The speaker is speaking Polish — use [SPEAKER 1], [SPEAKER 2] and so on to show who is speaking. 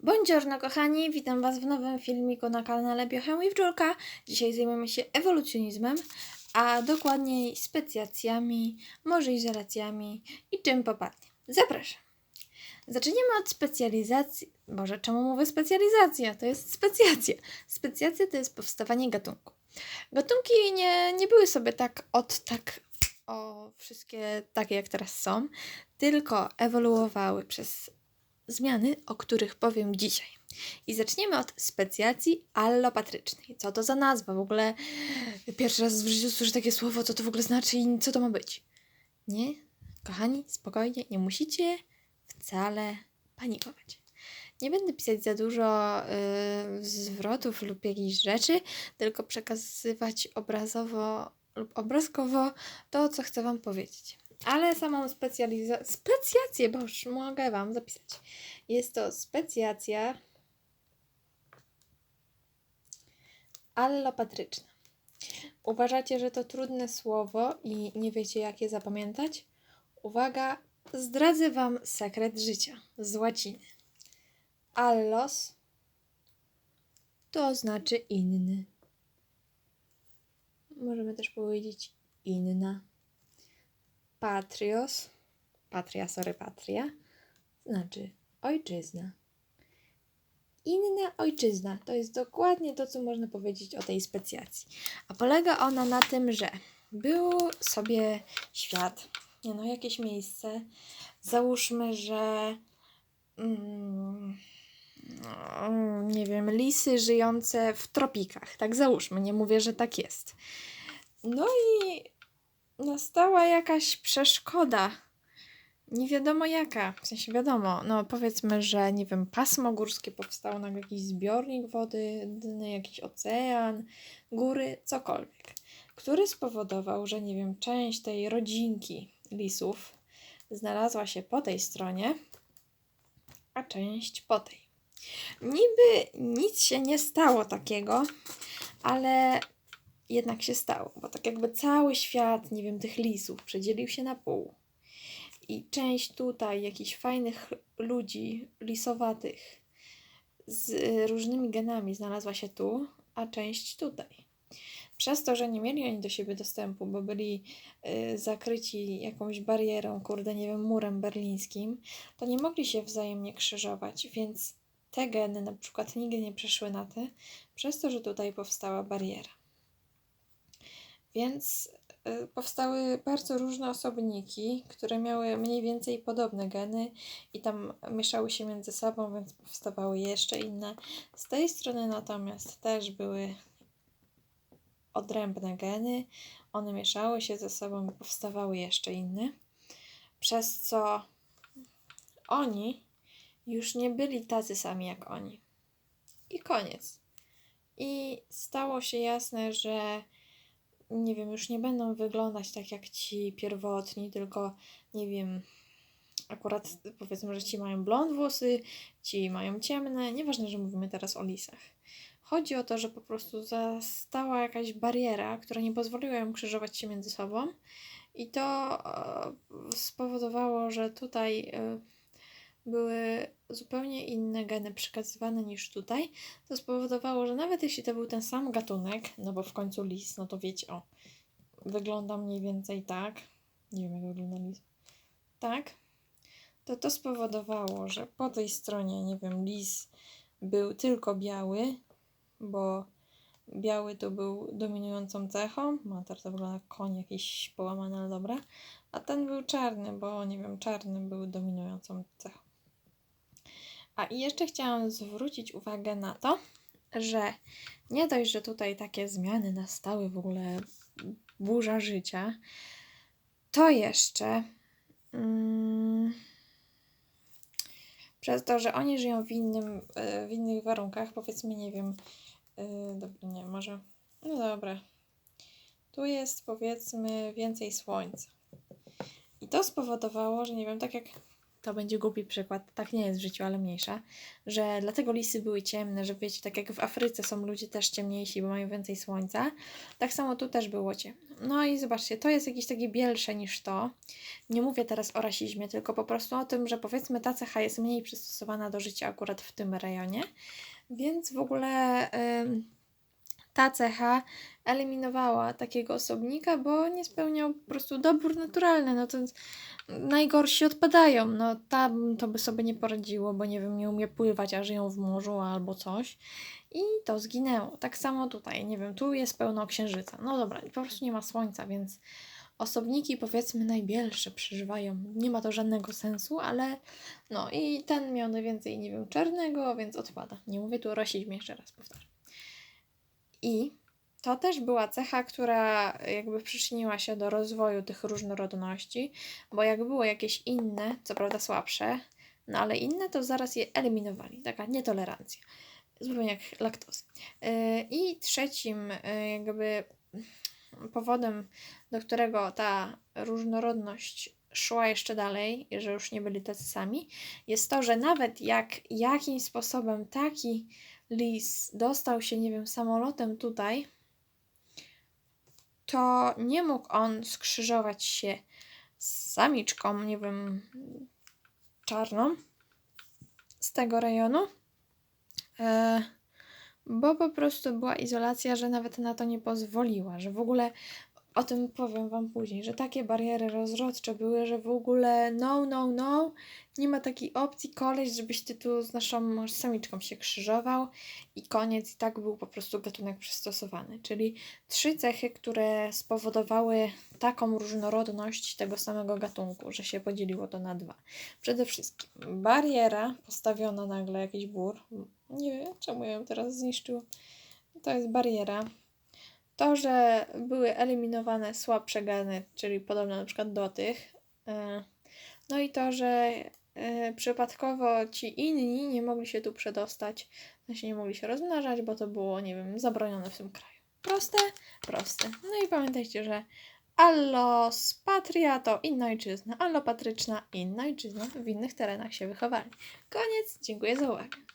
[SPEAKER 1] Buongiorno kochani, witam Was w nowym filmiku na kanale Biochem i. Dzisiaj zajmiemy się ewolucjonizmem, a dokładniej specjacjami, może izolacjami i czym popadnie. Zapraszam. Zaczniemy od specjalizacji. Boże, czemu mówię specjalizacja? To jest specjacja. Specjacja to jest powstawanie gatunku. Gatunki nie, nie były sobie tak od tak o wszystkie takie jak teraz są, tylko ewoluowały przez zmiany, o których powiem dzisiaj. I zaczniemy od specjacji allopatrycznej. Co to za nazwa? W ogóle pierwszy raz w życiu słyszę takie słowo, co to w ogóle znaczy i co to ma być. Nie? Kochani, spokojnie, nie musicie wcale panikować. Nie będę pisać za dużo y, zwrotów lub jakichś rzeczy, tylko przekazywać obrazowo lub obrazkowo to, co chcę Wam powiedzieć. Ale samą specjalizację, specjację, bo już mogę Wam zapisać. Jest to specjacja allopatryczna. Uważacie, że to trudne słowo i nie wiecie, jak je zapamiętać? Uwaga, zdradzę Wam sekret życia z łaciny. Allos to znaczy inny. Możemy też powiedzieć inna. Patrios, patria, sorry, patria, znaczy ojczyzna. Inna ojczyzna to jest dokładnie to, co można powiedzieć o tej specjacji. A polega ona na tym, że był sobie świat, nie no, jakieś miejsce. Załóżmy, że mm, no, nie wiem, lisy żyjące w tropikach. Tak załóżmy, nie mówię, że tak jest. No i nastała jakaś przeszkoda. Nie wiadomo jaka, w sensie wiadomo, no powiedzmy, że nie wiem, pasmo górskie powstało, nagle jakiś zbiornik wody, jakiś ocean, góry, cokolwiek, który spowodował, że nie wiem, część tej rodzinki lisów znalazła się po tej stronie, a część po tej. Niby nic się nie stało takiego, ale jednak się stało, bo tak jakby cały świat, nie wiem, tych lisów przedzielił się na pół. I część tutaj jakichś fajnych ludzi lisowatych z różnymi genami znalazła się tu, a część tutaj. Przez to, że nie mieli oni do siebie dostępu, bo byli y, zakryci jakąś barierą, kurde, nie wiem, murem berlińskim, to nie mogli się wzajemnie krzyżować, więc te geny na przykład nigdy nie przeszły na te, przez to, że tutaj powstała bariera. Więc y, powstały bardzo różne osobniki, które miały mniej więcej podobne geny i tam mieszały się między sobą, więc powstawały jeszcze inne. Z tej strony natomiast też były odrębne geny, one mieszały się ze sobą i powstawały jeszcze inne, przez co oni już nie byli tacy sami jak oni. I koniec. I stało się jasne, że nie wiem, już nie będą wyglądać tak jak ci pierwotni, tylko nie wiem, akurat powiedzmy, że ci mają blond włosy, ci mają ciemne, nieważne, że mówimy teraz o lisach. Chodzi o to, że po prostu zastała jakaś bariera, która nie pozwoliła im krzyżować się między sobą i to e, spowodowało, że tutaj e, były zupełnie inne geny przekazywane niż tutaj, to spowodowało, że nawet jeśli to był ten sam gatunek, no bo w końcu lis, no to wiecie, o, wygląda mniej więcej tak, nie wiem jak wygląda lis, tak, to to spowodowało, że po tej stronie, nie wiem, lis był tylko biały, bo biały to był dominującą cechą, ma teraz to wygląda jak koń jakiś połamany, ale dobra, a ten był czarny, bo nie wiem, czarny był dominującą cechą. A i jeszcze chciałam zwrócić uwagę na to, że nie dość, że tutaj takie zmiany nastały w ogóle burza życia, to jeszcze mm, przez to, że oni żyją w, innym, w innych warunkach, powiedzmy, nie wiem, yy, dobra, nie, może, no dobra, tu jest powiedzmy więcej słońca. I to spowodowało, że nie wiem, tak jak to będzie głupi przykład, tak nie jest w życiu, ale mniejsza, że dlatego lisy były ciemne, że wiecie, tak jak w Afryce są ludzie też ciemniejsi, bo mają więcej słońca, tak samo tu też było ciemno. No i zobaczcie, to jest jakieś takie bielsze niż to. Nie mówię teraz o rasizmie, tylko po prostu o tym, że powiedzmy ta cecha jest mniej przystosowana do życia akurat w tym rejonie, więc w ogóle... Ym, ta cecha eliminowała takiego osobnika, bo nie spełniał po prostu dobór naturalny. No to najgorsi odpadają. No tam to by sobie nie poradziło, bo nie wiem, nie umie pływać, a żyją w morzu albo coś. I to zginęło. Tak samo tutaj, nie wiem, tu jest pełno księżyca. No dobra, po prostu nie ma słońca, więc osobniki powiedzmy najbielsze przeżywają. Nie ma to żadnego sensu, ale no i ten miał najwięcej, nie wiem, czarnego, więc odpada. Nie mówię tu o rasizmie, jeszcze raz powtarzam. I to też była cecha, która jakby przyczyniła się do rozwoju tych różnorodności, bo jak było jakieś inne, co prawda słabsze, no ale inne to zaraz je eliminowali. Taka nietolerancja. Zupełnie jak laktoza. Yy, I trzecim yy, jakby powodem, do którego ta różnorodność szła jeszcze dalej, że już nie byli tacy sami, jest to, że nawet jak jakimś sposobem taki lis dostał się, nie wiem, samolotem tutaj, to nie mógł on skrzyżować się z samiczką, nie wiem, czarną z tego rejonu, e, bo po prostu była izolacja, że nawet na to nie pozwoliła, że w ogóle o tym powiem Wam później, że takie bariery rozrodcze były, że w ogóle no, no, no, nie ma takiej opcji, koleś, żebyś Ty tu z naszą samiczką się krzyżował i koniec, i tak był po prostu gatunek przystosowany. Czyli trzy cechy, które spowodowały taką różnorodność tego samego gatunku, że się podzieliło to na dwa. Przede wszystkim bariera postawiona nagle, jakiś bór, nie wiem czemu ją teraz zniszczył, to jest bariera, to, że były eliminowane słabsze geny, czyli podobne na przykład do tych, e, no i to, że e, przypadkowo ci inni nie mogli się tu przedostać, się nie mogli się rozmnażać, bo to było, nie wiem, zabronione w tym kraju. Proste? Proste. No i pamiętajcie, że Allos patria to inna ojczyzna, allopatryczna inna ojczyzna, w innych terenach się wychowali. Koniec, dziękuję za uwagę.